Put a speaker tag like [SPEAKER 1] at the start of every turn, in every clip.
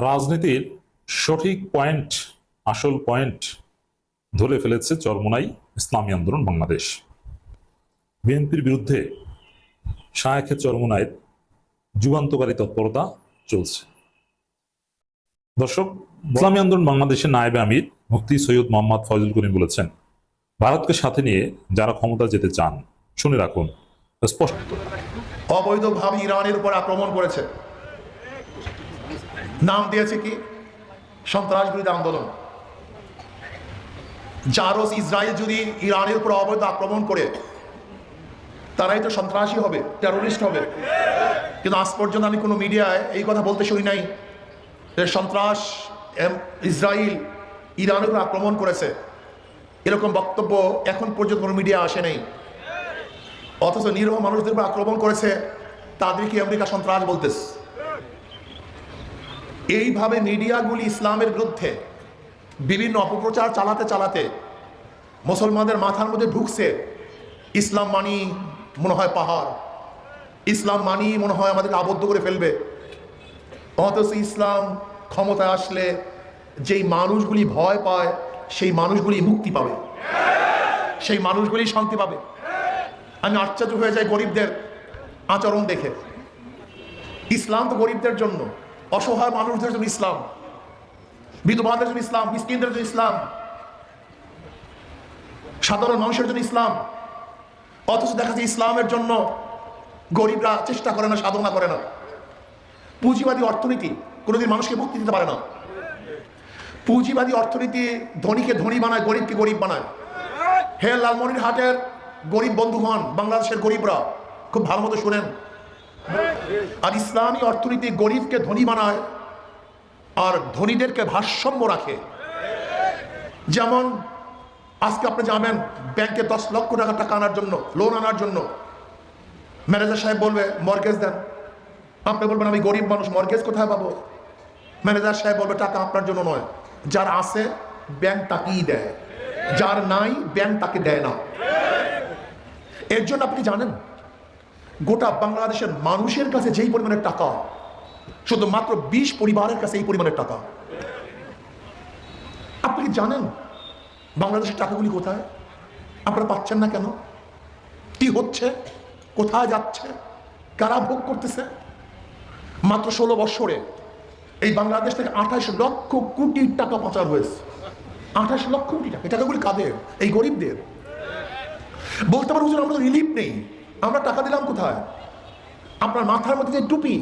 [SPEAKER 1] রাজনীতির সঠিক পয়েন্ট আসল পয়েন্ট ধরে ফেলেছে চরমোনাই ইসলামী আন্দোলন বাংলাদেশ। বিএনপির বিরুদ্ধে শায়েখে চরমোনাইয়ের যুগান্তকারী তৎপরতা চলছে। দর্শক, ইসলামী আন্দোলন বাংলাদেশের নায়েবে আমির মুফতি সৈয়দ মোহাম্মদ ফজল করিম বলেছেন, ভারতকে সাথে নিয়ে যারা ক্ষমতা যেতে চান, শুনে রাখুন স্পষ্ট।
[SPEAKER 2] অবৈধভাবে ইরানের উপর আক্রমণ করেছে। নাম দিয়েছে কি? সন্ত্রাস বিরোধী আন্দোলন। জারোস ইসরায়েল যদি ইরানের উপর অবৈধ আক্রমণ করে, তারাই তো সন্ত্রাসী হবে টেরোরিস্ট হবে। কিন্তু আজ পর্যন্ত আমি কোনো মিডিয়ায় এই কথা বলতে শুনি নাই যে সন্ত্রাস ইসরায়েল ইরানের উপর আক্রমণ করেছে। এরকম বক্তব্য এখন পর্যন্ত কোনো মিডিয়া আসে নাই। অথচ নিরহ মানুষদের উপর আক্রমণ করেছে, তাদেরকে আমেরিকা সন্ত্রাস বলতেছে। এইভাবে মিডিয়াগুলি ইসলামের বিরুদ্ধে বিভিন্ন অপপ্রচার চালাতে চালাতে মুসলমানদের মাথার মধ্যে ঢুকছে, ইসলাম মানি মনে হয় পাহাড়, ইসলাম মানি মনে হয় আমাদেরকে আবদ্ধ করে ফেলবে। অথচ ইসলাম ক্ষমতায় আসলে যেই মানুষগুলি ভয় পায়, সেই মানুষগুলি মুক্তি পাবে। সেই মানুষগুলি শান্তি পাবে। আমি আশ্চর্য হয়ে যাই গরিবদের আচরণ দেখে। ইসলাম তো গরিবদের জন্য। অসহায় মানুষদের জন্য ইসলাম, বিধবাদের জন্য ইসলাম, মিসকিনদের জন্য ইসলাম, সাধারণ মানুষের জন্য ইসলাম। অথচ দেখা যায় ইসলামের জন্য গরিবরা চেষ্টা করে না, সাধনা করে না। পুঁজিবাদী অর্থনীতি কোনোদিন মানুষকে মুক্তি দিতে পারে না। পুঁজিবাদী অর্থনীতি ধনীকে ধনী বানায়, গরিবকে গরিব বানায়। হে লালমনির হাটের গরিব বন্ধু হন বাংলাদেশের গরিবরা, খুব ভালো মতো শুনেন। আর ইসলামী অর্থনীতি গরিবকে ধনী বানায়, আর ধনীদেরকে ভারসাম্য রাখে। যেমন, আজকে আপনি যাবেন ব্যাংকে দশ লক্ষ টাকা টাকা আনার জন্য লোন আনার জন্য। ম্যানেজার সাহেব বলবে, মর্গেজ দেন। আপনি বলবেন, আমি গরিব মানুষ, মর্গেজ কোথায় পাবো? ম্যানেজার সাহেব বলবে, টাকা আপনার জন্য নয়। যার আছে, ব্যাংক তাকেই দেয়। যার নাই, ব্যাংক তাকে দেয় না। এর জন্য আপনি জানেন? গোটা বাংলাদেশের মানুষের কাছে যেই পরিমাণের টাকা শুধু মাত্র বিশ পরিবারের কাছে এই পরিমাণের টাকা। আপনি কি জানেন বাংলাদেশের টাকাগুলি কোথায়? আপনারা পাচ্ছেন না কেন? কি হচ্ছে? কোথায় যাচ্ছে? কারা ভোগ করতেছে? মাত্র ষোলো বৎসরে এই বাংলাদেশ থেকে আঠাশ লক্ষ কোটি টাকা পাচার হয়েছে। আঠাশ লক্ষ কোটি টাকা। এই টাকাগুলি কাদের? এই গরিবদের। বলতে পারো আমরা রিলিফ নেই। আমরা টাকা দিলাম কোথায়? আপনার মাথার মধ্যে যে টুপি,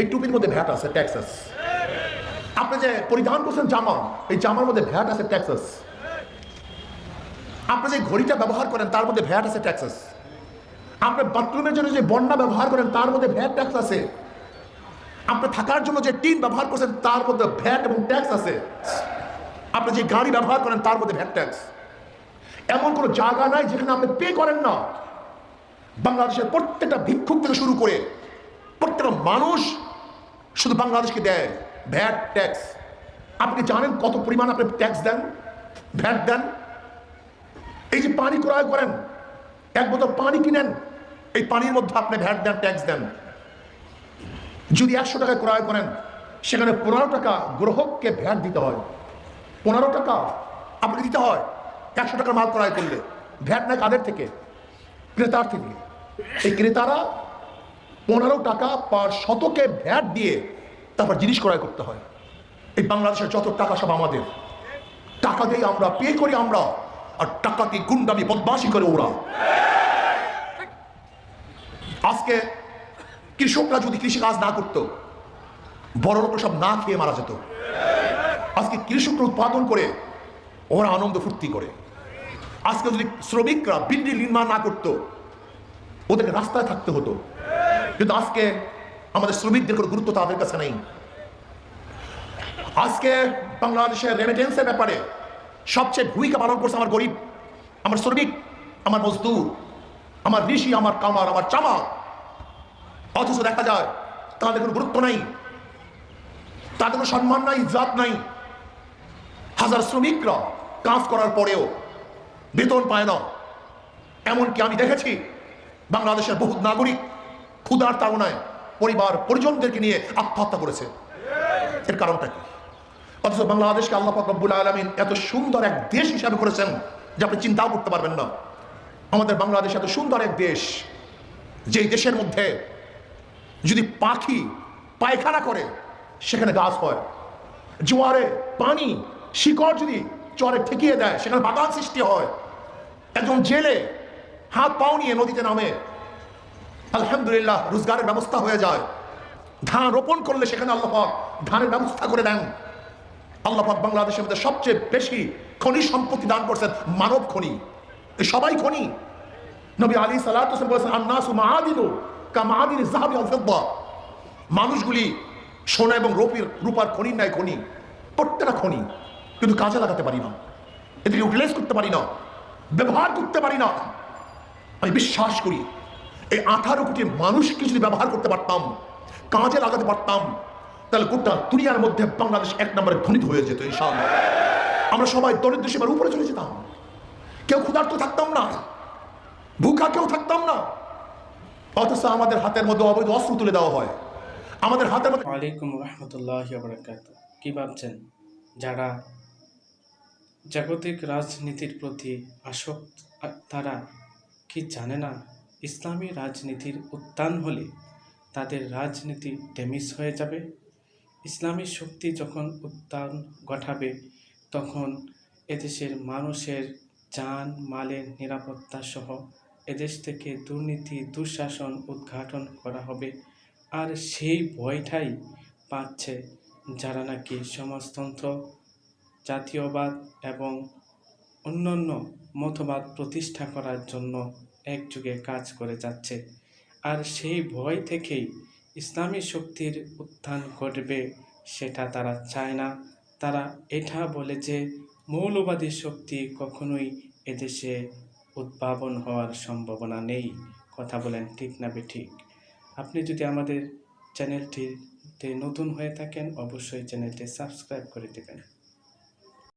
[SPEAKER 2] এই টুপির মধ্যে ভ্যাট আছে ট্যাক্সাস আপনি যে পরিধান করছেন জামা, এই জামার মধ্যে ভ্যাট আছে ট্যাক্সাস আপনি যে ঘড়িটা ব্যবহার করেন, তার মধ্যে ভ্যাট আছে ট্যাক্সাস আছে আপনি বাথরুমের জন্য যে বন্যা ব্যবহার করেন, তার মধ্যে ভ্যাট ট্যাক্স আছে। আপনি থাকার জন্য যে টিন ব্যবহার করছেন, তার মধ্যে ভ্যাট এবং ট্যাক্স আছে। আপনি যে গাড়ি ব্যবহার করেন, তার মধ্যে ভ্যাট ট্যাক্স এমন কোনো জায়গা নাই যেখানে আপনি পে করেন না। বাংলাদেশের প্রত্যেকটা ভিক্ষুক থেকে শুরু করে প্রত্যেকটা মানুষ শুধু বাংলাদেশকে দেয় ভ্যাট ট্যাক্স। আপনি জানেন কত পরিমাণ আপনি ট্যাক্স দেন? ভ্যাট দেন? এই যে পানি ক্রয় করেন, এক বোতল পানি কিনেন, এই পানির মধ্যে আপনি ভ্যাট দেন, ট্যাক্স দেন। যদি একশো টাকা ক্রয় করেন, সেখানে পনেরো টাকা গ্রাহককে ভ্যাট দিতে হয়। পনেরো টাকা আপনি দিতে হয়, একশো টাকার মাল ক্রয় করলে। ভ্যাট নেয় কাদের থেকে? ক্রেতার থেকে। এই ক্রেতারা পনেরো টাকা পার শতকে ভ্যাট দিয়ে তারপর জিনিস ক্রয় করতে হয়। এই বাংলাদেশের যত টাকা সব আমাদের। টাকা দিয়ে আমরা, পে করি আমরা, আর টাকাকে গুন্ডামি বদমাসি করে ওরা। আজকে কৃষকরা যদি কৃষি কাজ না করতো, বড় লোক সব না খেয়ে মারা যেত। আজকে কৃষকরা উৎপাদন করে, ওরা আনন্দ ফুর্তি করে। আজকে যদি শ্রমিকরা বিল্ডিং নির্মাণ না করতো, ওদেরকে রাস্তায় থাকতে হতো। কিন্তু আজকে আমাদের শ্রমিকদের কোনো গুরুত্ব তাদের কাছে নেই। আজকে বাংলাদেশের রেমিটেন্সের ব্যাপারে সবচেয়ে ভূমিকা পালন করছে আমার গরিব, আমার শ্রমিক, আমার মজদুর, আমার ঋষি, আমার কামার, আমার চামা। অথচ দেখা যায় তাদের কোনো গুরুত্ব নাই, তাদের কোনো সম্মান নাই ইজ্জাত নাই। হাজার শ্রমিকরা কাজ করার পরেও বেতন পায় না। এমনকি আমি দেখেছি, বাংলাদেশের বহু নাগরিক ক্ষুধার তাড়নায় পরিবার, পরিজনদেরকে নিয়ে আত্মহত্যা করেছে। এর কারণটা কি? অথচ বাংলাদেশকে আল্লাহ রব্বুল আলমিন এত সুন্দর এক দেশ হিসাবে করেছেন যে আপনি চিন্তাও করতে পারবেন না। আমাদের বাংলাদেশ এত সুন্দর এক দেশ, যেই দেশের মধ্যে যদি পাখি পায়খানা করে, সেখানে গাছ হয়। জোয়ারে পানি, শিকড় যদি চরে ঠেকিয়ে দেয়, সেখানে বাগান সৃষ্টি হয়। একজন জেলে হাত পাও নিয়ে নদীতে নামে। আলহামদুলিল্লাহ, রোজগারের ব্যবস্থা হয়ে যায়। ধান রোপণ করলে সেখানে আল্লাহাক ধানের ব্যবস্থা করে দেন। আল্লাহাক বাংলাদেশের মধ্যে সবচেয়ে বেশি খনি সম্পত্তি দান করছেন মানব খনি। সবাই খনি। নবী আলী সালাত মানুষগুলি সোনা এবং রূপির, রূপার খনির নাই খনি। প্রত্যেকটা খনি কিন্তু কাজে লাগাতে পারি না। এদেরকে ইউটিলাইজ করতে পারি না। ব্যবহার করতে পারি না। আমি বিশ্বাস করি, এই আঠারো কোটি মানুষকে যদি ব্যবহার করতে পারতাম, কাজে লাগাতে পারতাম, তাহলে গোটা দুনিয়ার মধ্যে বাংলাদেশ এক নম্বরে ধনিত হয়ে যেত, ইনশাআল্লাহ। আমরা সবাই দরিদ্র সীমার উপরে চলে যেতাম। কেউ ক্ষুধার্ত থাকতাম না, ভুখা কেউ থাকতাম না। অথচ আমাদের হাতের মধ্যে অবৈধ অস্ত্র তুলে দেওয়া হয়। আমাদের হাতের মধ্যে
[SPEAKER 3] কি ভাবছেন? যারা জাগতিক রাজনীতির প্রতি আসক্ত তারা কি জানে না ইসলামী রাজনীতির উত্থান হলে তাদের রাজনীতি ড্যামেজ হয়ে যাবে? ইসলামী শক্তি যখন উত্থান ঘটাবে, তখন এদেশের মানুষের যান, মালের নিরাপত্তা সহ এদেশ থেকে দুর্নীতি, দুঃশাসন উদ্ঘাটন করা হবে। আর সেই ভয়টাই পাচ্ছে যারা নাকি সমাজতন্ত্র জাতীয়বাদ এবং অন্যান্য মতবাদ প্রতিষ্ঠা করার জন্য একযুগে কাজ করে যাচ্ছে। আর সেই ভয় থেকেই ইসলামী শক্তির উত্থান ঘটবে সেটা তারা চায় না। তারা এটা বলে যে মৌলবাদী শক্তি কখনোই এদেশে উদ্ভাবন হওয়ার সম্ভাবনা নেই। কথা বলেন ঠিক না ঠিক? আপনি যদি আমাদের চ্যানেলটিতে নতুন হয়ে থাকেন, অবশ্যই চ্যানেলটি সাবস্ক্রাইব করে দেবেন।